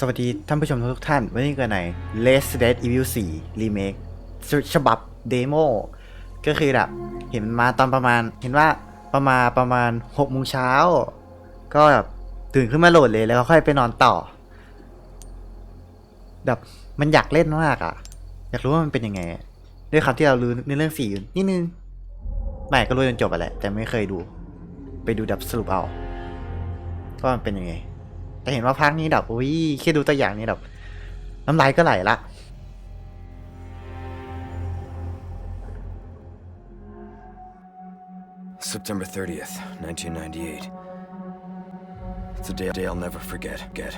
สวัสดีท่านผู้ชมทุกท่าน วันนี้กันใน Resident Evil 4 Remake ฉบับเดโมก็คือแบบ เห็นมาตอนประมาณ เห็นว่าประมาณประมาณ6โมงเช้า ก็แบบตื่นขึ้นมาโหลดเลยแล้วค่อยไปนอนต่อ แบบมันอยากเล่นมากอะ่ะ อยากรู้ว่ามันเป็นยังไง ด้วยคำที่เรารู้ในเรื่องสี่อยู่นิดนึงไม่ก็รู้จนจบไปแหละแต่ไม่เคยดู ไปดูดับสรุปเอาว่ามันเป็นยังไง แต่เห็นว่าภาคนี้แบบอุ้ยแค่ดูตัวอย่างนี้แบบน้ำลายก็ไหลละ September 30th, 1998. It's a day, day I'll never forget. Get.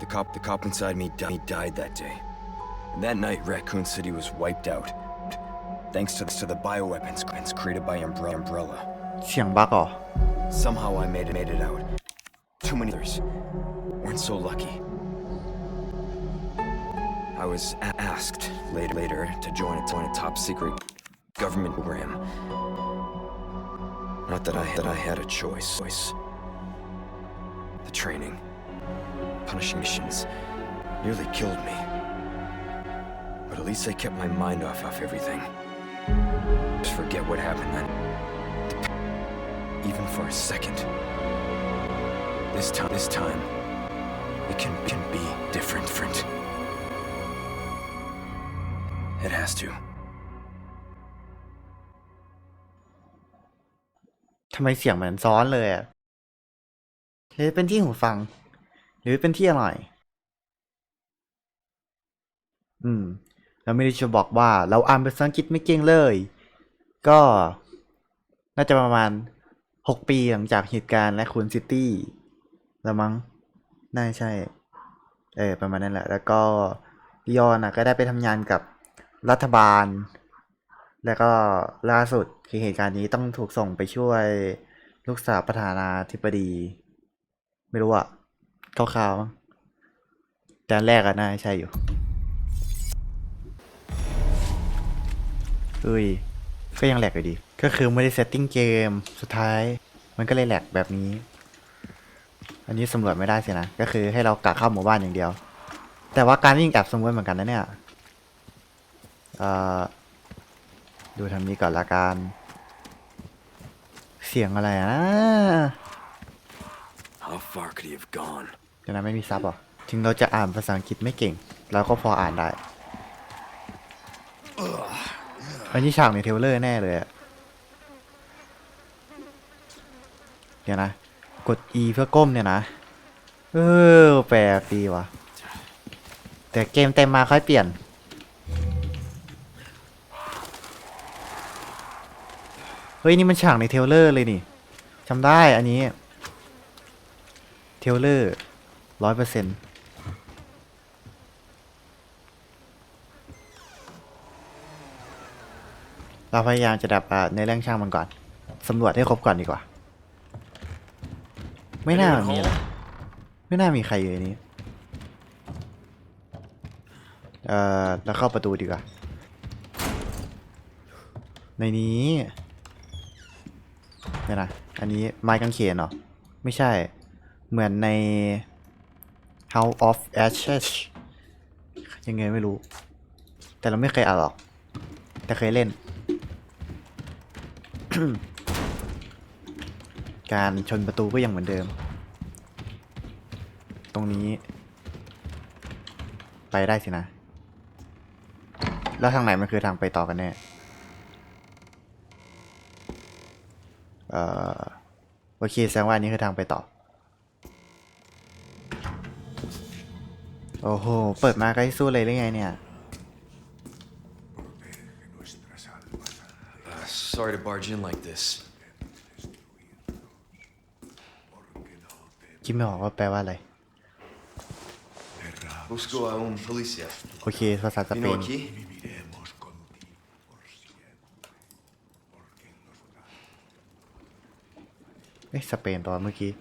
The cop, the cop inside me, di- he died that day. And that night, Raccoon City was wiped out. Thanks to, to the bioweapons weapons created by Umbre- Umbrella. เสียงบักเหรอ Somehow I made it, made it out. Too many others weren't so lucky. I was a- asked later, later to join, join a top secret government program. Not that I that I had a choice. choice. The training, punishing missions, nearly killed me. But at least I kept my mind off off everything. Just forget what happened then even for a second. This time, this time, it can can be different. Different. It has to. ทำไมเสียงเหมือนซ้อนเลยอะหรือเป็นที่หูฟัง หรือเป็นที่อร่อยอืม เราไม่ได้จะบอกว่าเราอ่านภาษาอังกฤษไม่เก่งเลย ก็ น่าจะประมาณ หกปีหลังจากเหตุการณ์และคูนซิตี้แล้วมั้งน่าใช่ เออประมาณนั้นแหละ แล้วก็ดิออนนะก็ได้ไปทำงานกับรัฐบาล แล้วก็ล่าสุดคือเหตุการณ์นี้ต้องถูกส่งไปช่วยลูกสาวประธานาธิบดี ไม่รู้อะคร่าวๆมั้งแต่อันแรกอะน่าใช่อยู่เอ้ยก็ยังแหลกอยู่ดี ก็คือไม่ได้เซตติ้งเกม สุดท้าย มันก็เลยแหลกแบบนี้ อันนี้สำรวจไม่ได้สินะ ก็คือให้เรากะเข้าหมู่บ้านอย่างเดียว แต่ว่าการวิ่งแอบสำรวจเหมือนกันนะเนี่ยเอ่อดูทางนี้ก่อนละกัน เสียงอะไรนะ How far could he have gone? เดี๋ยวนะไม่มีซับเหรอ ถึงเราจะอ่านภาษาอังกฤษไม่เก่ง เราก็พออ่านได้ อันนี้ฉากในเทรลเลอร์แน่เลยอะ เดี๋ยวนะ กด E เพื่อก้มเนี่ยนะ เออ แปลกดีว่ะแต่เกมเต็มมาค่อยเปลี่ยน เฮ้ย นี่มันฉากในเทลเลอร์เลยนี่จำได้อันนี้ เทลเลอร์ร้อยเปอร์เซ็นต์เราพยายามจะดับอ่าในเรื่องช่างมันก่อน สำรวจให้ครบก่อนดีกว่า ไม่น่ามีอะไรไม่น่ามีใครอยู่ในนี้เอ่อแล้วเข้าประตูดีกว่า ในนี้เนี่ยนะอันนี้ไม้กางเขนเหรอ ไม่ใช่ เหมือนใน House of Ashes ยังไงไม่รู้ แต่เราไม่เคยอ่านหรอก แต่เคยเล่น การชนประตูก็ยังเหมือนเดิม ตรงนี้ ไปได้สินะ แล้วทางไหนมันคือทางไปต่อกันแน่เอ่อโอเคแสดงว่านี้คือทางไปต่อ โอ้โห เปิดมาก็ให้สู้เลยได้ไงเนี่ย sorry to barge in like this. คิดไม่ออกว่าแปลว่าอะไร Busco a un policía. โอเคภาษาสเป Vino น aquí. เอ๊ะสเปนตอนเมื่อกี้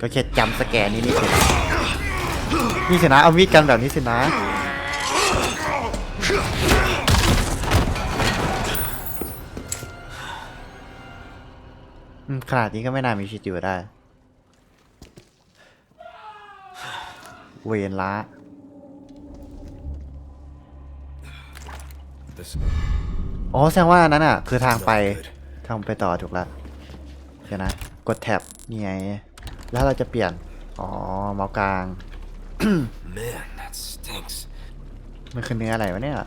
ก็แค่จำสแกนนิดนิดเอง นี่สินะเอามีดกันแบบนี้สินะ ขนาดนี้ก็ไม่น่ามีชีวิตอยู่ได้ เวนละอ๋อแสดงว่านั้นอะ คือทางไปทางไปต่อถูกและเดี๋ยวนะ กดแท็บนี่ไง แล้วเราจะเปลี่ยน อ๋อ เมาส์กลาง man, that stinks. มันคือเนื้ออะไรวะเนี่ย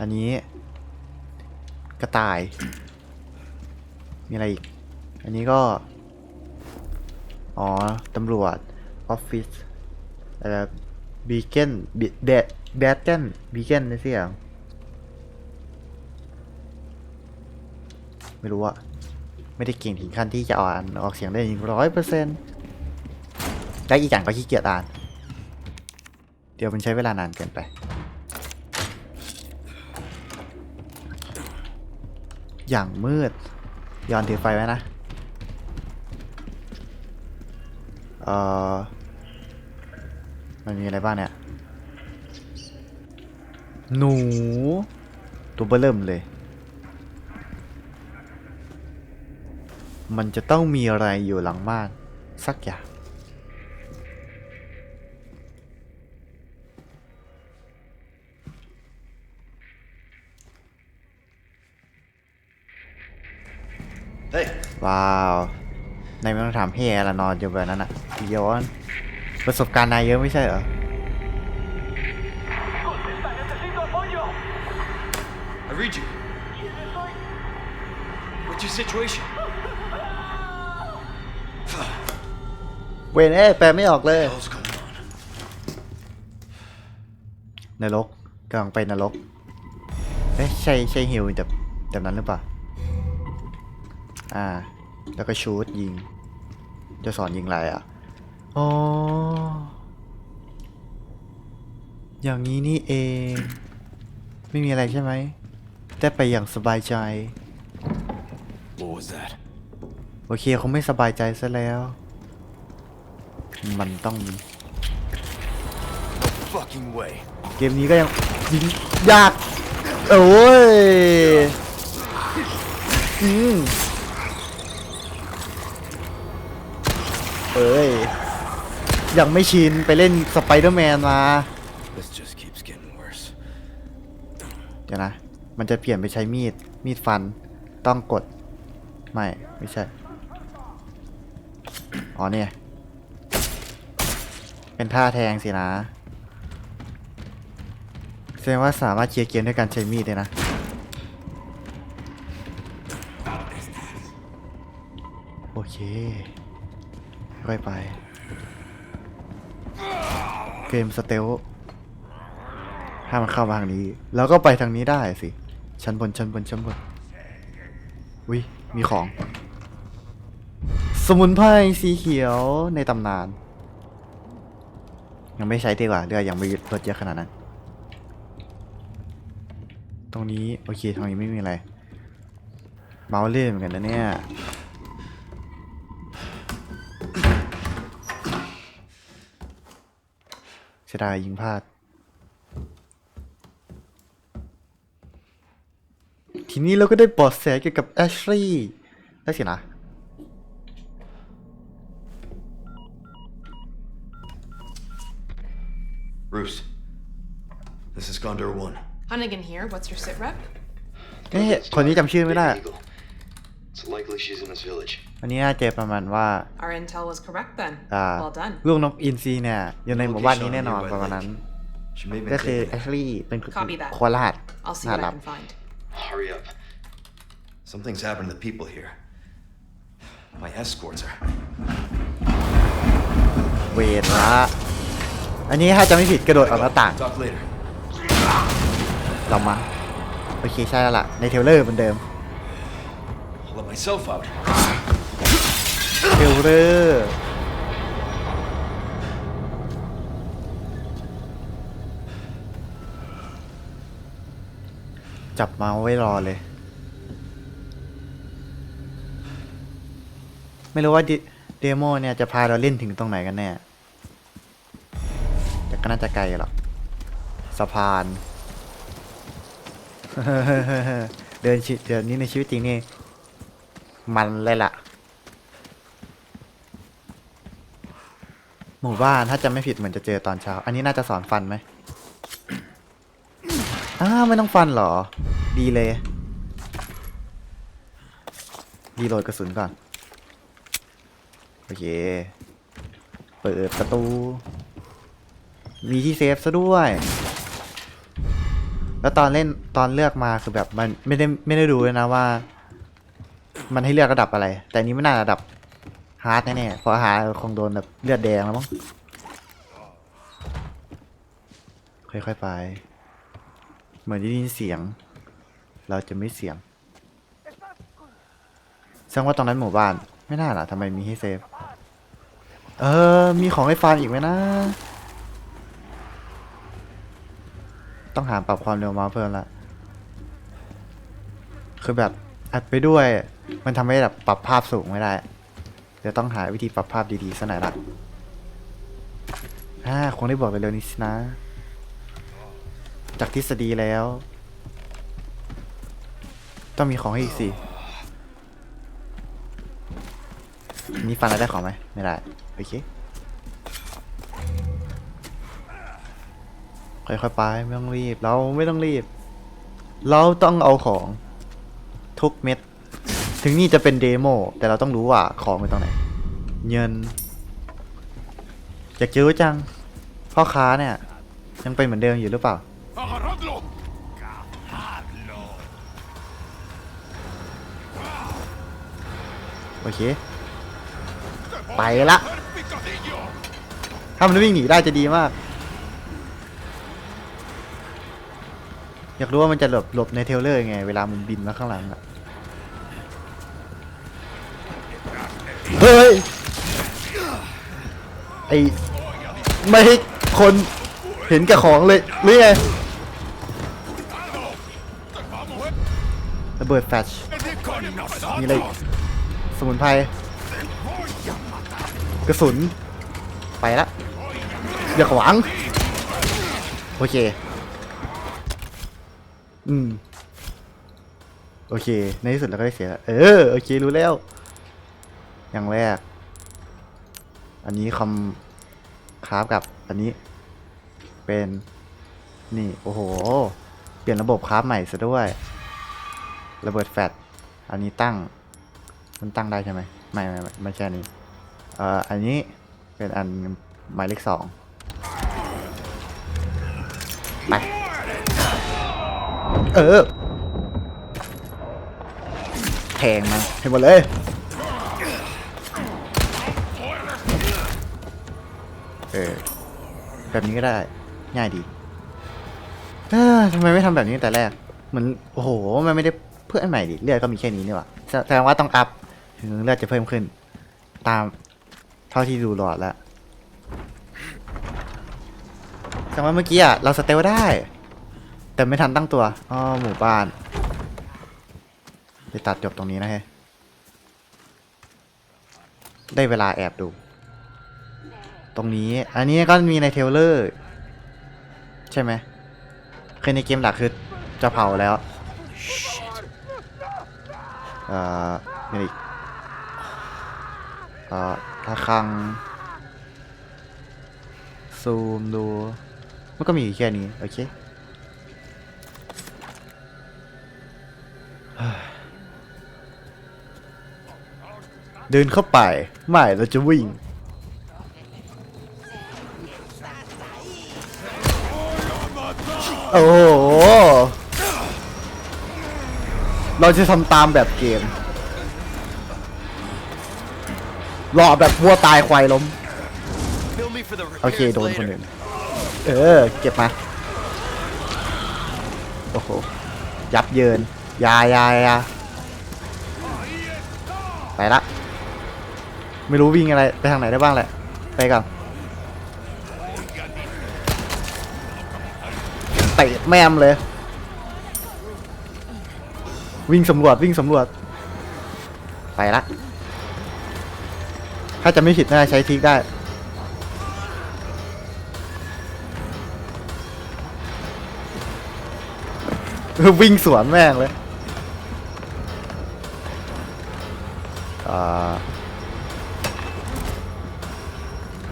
อันนี้ กระต่าย มีอะไรอีก อันนี้ก็ อ๋อ ตำรวจ ออฟฟิศอะไรบีเกนบีแดดแบดเกนบีเกนนี่สิอะไม่รู้อะไม่ได้เก่งถึงขั้นที่จะอ่านออกเสียงได้หนึ่งร้อยเปอร์เซ็นต์ และอีกอย่างก็ขี้เกียจอ่าน เดี๋ยวมันใช้เวลานานเกินไป อย่างมืดย้อนถือไฟไว้นะเออมันมีอะไรบ้างเนี่ย หนู ตัวเบเริ่มเลย มันจะต้องมีอะไรอยู่หลังม่าน สักอย่าง ว้าวนายไม่ต้องถามเฮียละนอนอยู่แบบนั้นอะย้อน ประสบการณ์นายเยอะไม่ใช่เหรอ I read you. What's your situation? เวนเอ้ยแปลไม่ออกเลย hell's going on? นรกกำลังไปนรกเอ๊ะใช่ใช่ฮิวแบบแบบนั้นหรือเปล่า อ่า แล้วก็ชูดยิง จะสอนยิงอะไรอะ อ๋อ อย่างนี้นี่เอง ไม่มีอะไรใช่ไหม ได้ไปอย่างสบายใจ What was that? โอเคเขาไม่สบายใจซะแล้ว มันต้องมี Fucking way. เกมนี้ก็ยังยิงยาก โอ้ยอืม เอ้ย ยังไม่ชินไปเล่นสไปเดอร์แมนมา This just keeps getting worse. เดี๋ยวนะ มันจะเปลี่ยนไปใช้มีด มีดฟัน ต้องกด ไม่ ไม่ใช่ อ๋อเนี่ย เป็นท่าแทงสินะ แสดงว่าสามารถเคลียร์เกมด้วยการใช้มีดเลยนะ โอเค ค่อยไป เกมสเตลถ้ามันเข้ามาทางนี้ แล้วก็ไปทางนี้ได้สิ ชั้นบนชั้นบนชั้นบนอุ้ยมีของ สมุนไพรสีเขียวในตำนาน ยังไม่ใช้ดีกว่าเรือยังไม่ลดเยอะขนาดนั้น ตรงนี้ โอเคตรงนี้ไม่มีอะไร เมาส์เลื่อนเหมือนกันนะเนี่ย เสียดายยิงพลาด ทีนี้เราก็ได้เบอดแสเกี่ยวกับแอชลีย์ได้สินะ Bruce, this is Gondor 1. Hunnigan here. What's your sit rep? เอ๊ะคนนี้จำชื่อไม่ได้ Eagle. It's likely she's in this village. อันนี้น่าจะประมาณว่า Our intel was correct then. อ่า well done. ลูกนกอินทรีเนี่ยอยู่ในหมู่บ้านนี้แน่นอนประมาณนั้น She may have ก็ been คือ taken แอชลีย์เป็น Copy that. โคราช I'll see รหัส what ลั I บ can find. Hurry up. Something's happened to the people here. My escorts are. เวรละอันนี้ถ้าจะไม่ผิดกระโดดออกหน้าต่าง Talk later. เรามา โอเคใช่แล้วล่ะ ในเทรลเลอร์เหมือนเดิม I'll let myself out. เทรลเลอร์จับเมาส์ไว้รอเลย ไม่รู้ว่าดิเดโมเนี่ยจะพาเราเล่นถึงตรงไหนกันแน่ก็น่าจะไกลหรอกสะพาน เดินชีเดินนี้ในชีวิตจริงนี่ มันเลยล่ะ หมู่บ้านถ้าจะไม่ผิดเหมือนจะเจอตอนเช้า อันนี้น่าจะสอนฟันไหมอ้าวไม่ต้องฟันหรอ ดีเลยดีโหลดกระสุนก่อน โอเค เปิดประตู มีที่เซฟซะด้วย แล้วตอนเล่นตอนเลือกมาคือแบบมันไม่ได้ไม่ได้ดูเลยนะว่า มันให้เลือกระดับอะไร แต่นี้ไม่น่าระดับ ฮาร์ดแน่ๆเพราะฮาร์ดคงโดนแบบเลือดแดงแล้วมั้งค่อยๆไป เหมือนได้ยินเสียง เราจะไม่เสียงแสดงว่าตรงนั้นหมู่บ้าน ไม่น่าล่ะทำไมมีให้เซฟ เออ มีของให้ฟาร์มอีกไหมนะ ต้องหาปรับความเร็วมาเพิ่มละ คือแบบอัดไปด้วย มันทำให้แบบปรับภาพสูงไม่ได้ เดี๋ยวต้องหาวิธีปรับภาพดีๆสักหน่อยละอ่าคงได้บอกไปเร็วนี้สินะ จากทฤษฎีแล้ว ต้องมีของให้อีกสิมีฟันแล้วได้ของไหมไม่ได้ โอเคค่อยๆไปไม่ต้องรีบ เราไม่ต้องรีบ เราต้องเอาของทุกเม็ด ถึงนี่จะเป็นเดโมแต่เราต้องรู้ว่าของเป็นตรงไหน เงิน อยากจะรู้จัง พ่อค้าเนี่ย ยังเป็นเหมือนเดิมอยู่หรือเปล่า โอเค ไปละ ถ้ามันวิ่งหนีได้จะดีมาก อยากรู้ว่ามันจะหลบหลบในเทลเลอร์ไง เวลามันบินมาข้างหลังอะ ฮ้ยไอไม่ให้คนเห็นแกับของเลยหรือไงระเบิดแฟชมีอะไรสมุนไพรกระสุน ไปละอย่าขวาง โอเค อืม โอเค ในที่สุดเราก็ได้เสียแล้วเออ โอเค รู้แล้ว อย่างแรก อันนี้คำคราฟกับอันนี้ เป็น นี่โอ้โห เปลี่ยนระบบคราฟใหม่ซะด้วย ระเบิดแฟลชอันนี้ตั้ง มันตั้งได้ใช่ไหมไม่ไม่ไม่ไม่ใช่นี้เอ่ออันนี้เป็นอันหมายเลขสองไปเออแทงมันให้หมดเลย แบบนี้ก็ได้ ง่ายดีเอ้อทำไมไม่ทำแบบนี้ตั้งแต่แรก เหมือนโอ้โห มันไม่ได้เพื่อนใหม่ดิเลือดก็มีแค่นี้นี่หว่าแสแสดงว่าต้องอัพถึงเลือดจะเพิ่มขึ้น ตามเท่าที่ดูหลอดแล้วแสดงว่าเมื่อกี้อะเราสเตลได้ แต่ไม่ทันตั้งตัวอ๋อหมู่บ้านไปตัดจบตรงนี้นะเฮ้ยได้เวลาแอบดู ตรงนี้ อันนี้ก็มีในเทเลอร์ ใช่ไหมคือในเกมหลักคือจะเผาแล้วเอ่อมีอะไรอีกเอ่อถ้าคัง ซูมดู มันก็มีแค่นี้ โอเคเดินเข้าไป ไม่เราจะวิ่ง โอ้โห เราจะทำตามแบบเกม รอแบบวัวตายควายล้ม โอเค โดนคน later. อื่นเออ เก็บมา โอ้โห ยับเยิน ยายายาไปละ ไม่รู้วิ่งอะไร ไปทางไหนได้บ้างแหละ ไปก่อน เตะแม่มเลย วิ่งสำรวจวิ่งสำรวจ ไปละ ถ้าจะไม่ผิดน่าใช้ทิกได้ วิ่งสวนแม่งเลย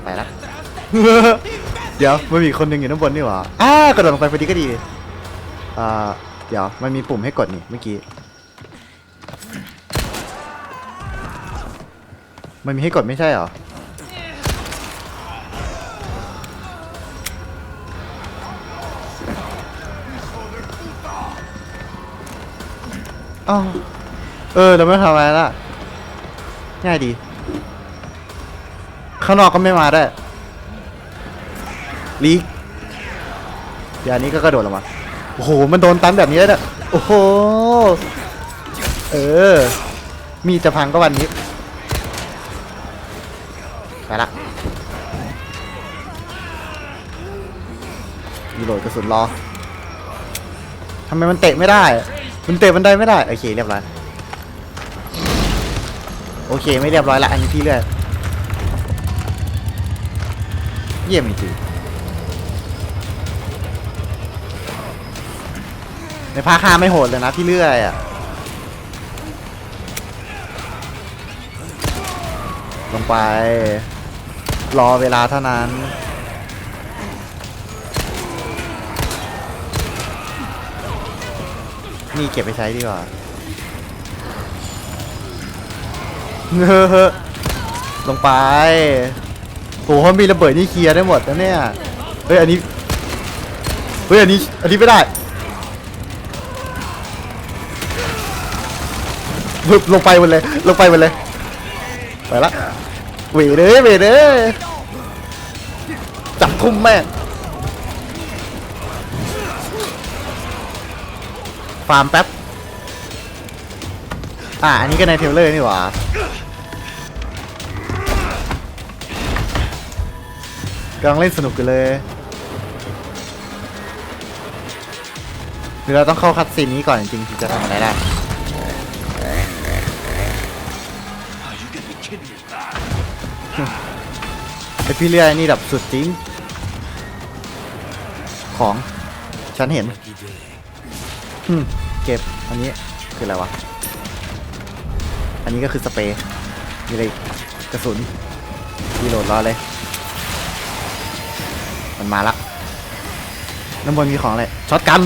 ไปละ เดี๋ยวไม่มีคนหนึ่งอยู่ด้านบนนี่หว่าอ้า กระโดดลงไปพอดีก็ดีอ่าเดี๋ยวมันมีปุ่มให้กดนี่เมื่อกี้มันมีให้กดไม่ใช่เหรออาเออเราไม่ทำอะไรละง่ายดี ข้างนอกก็ไม่มาได้ลีก ยวอันนี้ก็กระโดดลงมา โอ้โห มันโดนตันแบบนี้แล้วเนี่ยโอ้โห เออ มีจะพังก็วันนี้ ไปละมีโหลดกระสุนรอทำไมมันเตะไม่ได้ มันเตะมันได้ไม่ได้ โอเคเรียบร้อย โอเคไม่เรียบร้อยละ อันนี้พี่เลือยเยี่ยมจริง ในภาคห้าไม่โหดเลยนะพี่เลื่อยอะลงไป รอเวลาเท่านั้นนี่เก็บไปใช้ดีกว่าเฮ้อลงไปโหเขามีระเบิดนี่เคลียร์ได้หมดนะเนี่ย เฮ้ย อันนี้ เฮ้ย อันนี้ อันนี้ไม่ได้ ปึ๊บลงไปหมดเลย ลงไปหมดเลย ไปละเวเด้เวเด้จับทุ่มแม่งฟาร์มแป๊บ อะ อันนี้ก็ในเทลเลอร์นี่หว่ากำลังเล่นสนุกกันเลยหรือเราต้องเข้าคัดซีนนี้ก่อนจริงๆถึงจะทำอะไรได้ พี่เลื่อยนี่แบบสุดจริง ของ ฉันเห็นเก็บ อันนี้คืออะไรวะ อันนี้ก็คือสเปรย์มีอะไรกกระสุนรีโหลดรอเลย มันมาละน้ำบนมีของอะไรช็อตกัน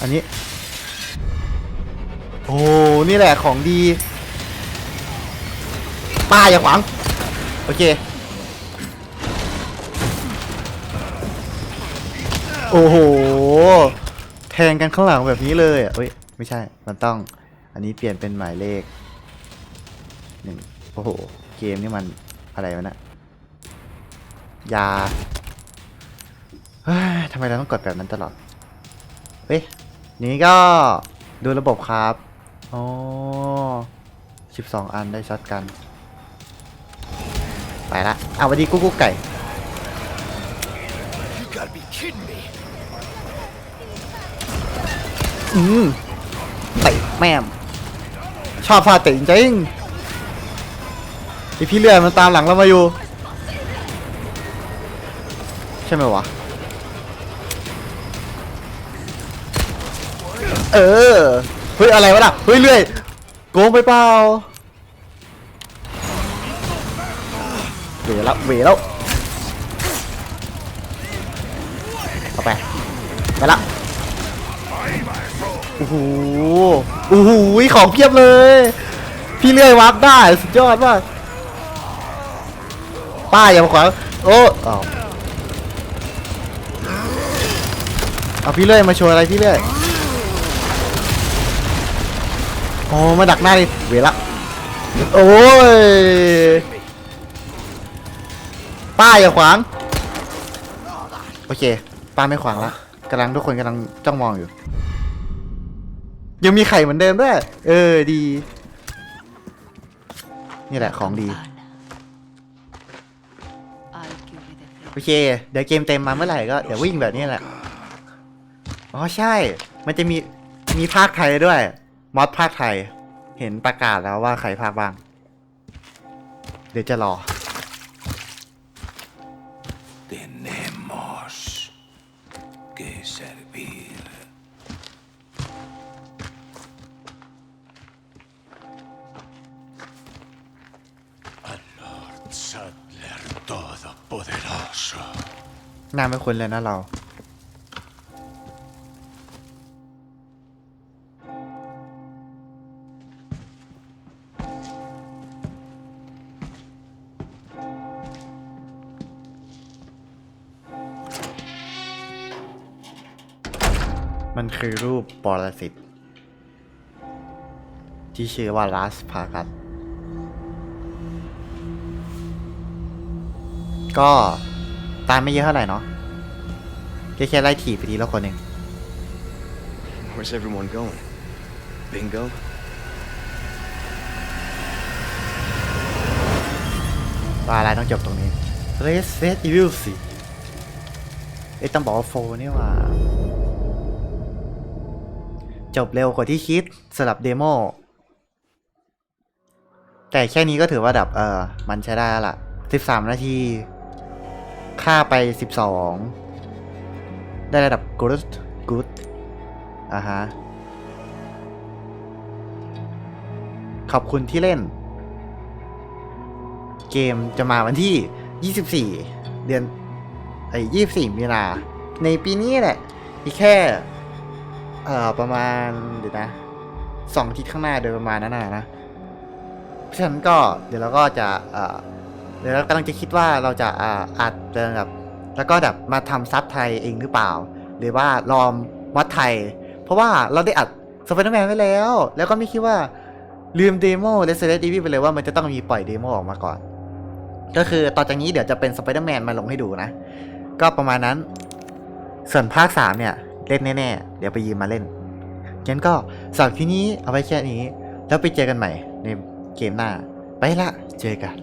อันนี้ โอ้ นี่แหละของดี ป้าอย่าขวาง โอเค โอ้โห แทงกันข้างหลังแบบนี้เลยอะเอ้ย ไม่ใช่ มันต้อง อันนี้เปลี่ยนเป็นหมายเลขหนึ่งโอ้โห เกมนี่มันอะไรวะนะ ยาทำไมเราต้องกดแบบนั้นตลอด เฮ้ย นี่ก็ดูระบบครับ อ๋อสิบสองอันได้ช็อตกัน เอาวันดีกุ๊กกุ๊กไก่ You gotta be kidding me. อืมเตะแม่มชอบฟาดเตะจริงๆไอพี่เลื่อยมันตามหลังเรามาอยู่ ใช่ไหมวะ เออ เฮ้ย อะไรวะน่ะ เฮ้ย เลื่อย โกงไปเปล่า เวแล้วเวแล้วเอาไปไปละโอ้โหโอ้โหของเพียบเลย พี่เลื่อยวาร์ปได้สุดยอดมากป้าอย่ามาขวางโอ้อ้าเอาพี่เลื่อยมาโชว์อะไรพี่เลื่อยโอ้มาดักหน้าดิเวละโอ้ย ป้าอย่าขวาง โอเค ป้าไม่ขวางละกำลังทุกคนกำลังจ้องมองอยู่ ยังมีไข่เหมือนเดิมด้วย เออดี นี่แหละของดี โอเค เดี๋ยวเกมเต็มมาเมื่อไหร่ก็เดี๋ยววิ่งแบบนี้แหละ อ๋อใช่ มันจะมีมีภาคไทยด้วย มอดภาคไทย เห็นประกาศแล้วว่าใครภาคบ้าง เดี๋ยวจะรอ หน้าไม่คุ้นเลยนะเรา มันคือรูปปรสิตที่ชื่อว่าลาสพากัสก็ ตามไม่เยอะเท่าไหร่เนาะแค่แค่ไล่ถีบไปทีละคนเอง Where's everyone going? Bingo? ว่าอะไรต้องจบตรงนี้ Resident Evil สิเอ้ยต้องบอกว่าโฟนี่หว่า จบเร็วกว่าที่คิดสำหรับเดโม แต่แค่นี้ก็ถือว่าดับเออ มันใช้ได้แล้วล่ะ 13 นาที ค่าไป 12 ได้ระดับ good good อ่าฮะ ขอบคุณที่เล่น เกมจะมาวันที่ 24 เดือนไอ้24มีนา ในปีนี้แหละอีกแค่ เอ่อ ประมาณ เดี๋ยวนะสองทิตย์ข้างหน้าโดยประมาณนั้นนะนะเพราะฉะนั้นก็เดี๋ยวเราก็จะ เอ่อ เดี๋ยวเรากำลังจะคิดว่าเราจะอ่าอัดแบบแล้วก็แบบมาทำซับไทยเองหรือเปล่า หรือว่าลอมวัดไทย เพราะว่าเราได้อัดสไปเดอร์แมนไว้แล้ว แล้วก็ไม่คิดว่าลืมเดโม Resident Evil ไปเลยว่ามันจะต้องมีปล่อยเดโมออกมาก่อน ก็คือต่อจากนี้เดี๋ยวจะเป็นสไปเดอร์แมนมาลงให้ดูนะ ก็ประมาณนั้น ส่วนภาค 3 เนี่ย เล่นแน่ ๆ เดี๋ยวไปยืมมาเล่นงั้นก็สำหรับคลิปนี้เอาไว้แค่นี้ แล้วไปเจอกันใหม่ในเกมหน้า ไปละ เจอกัน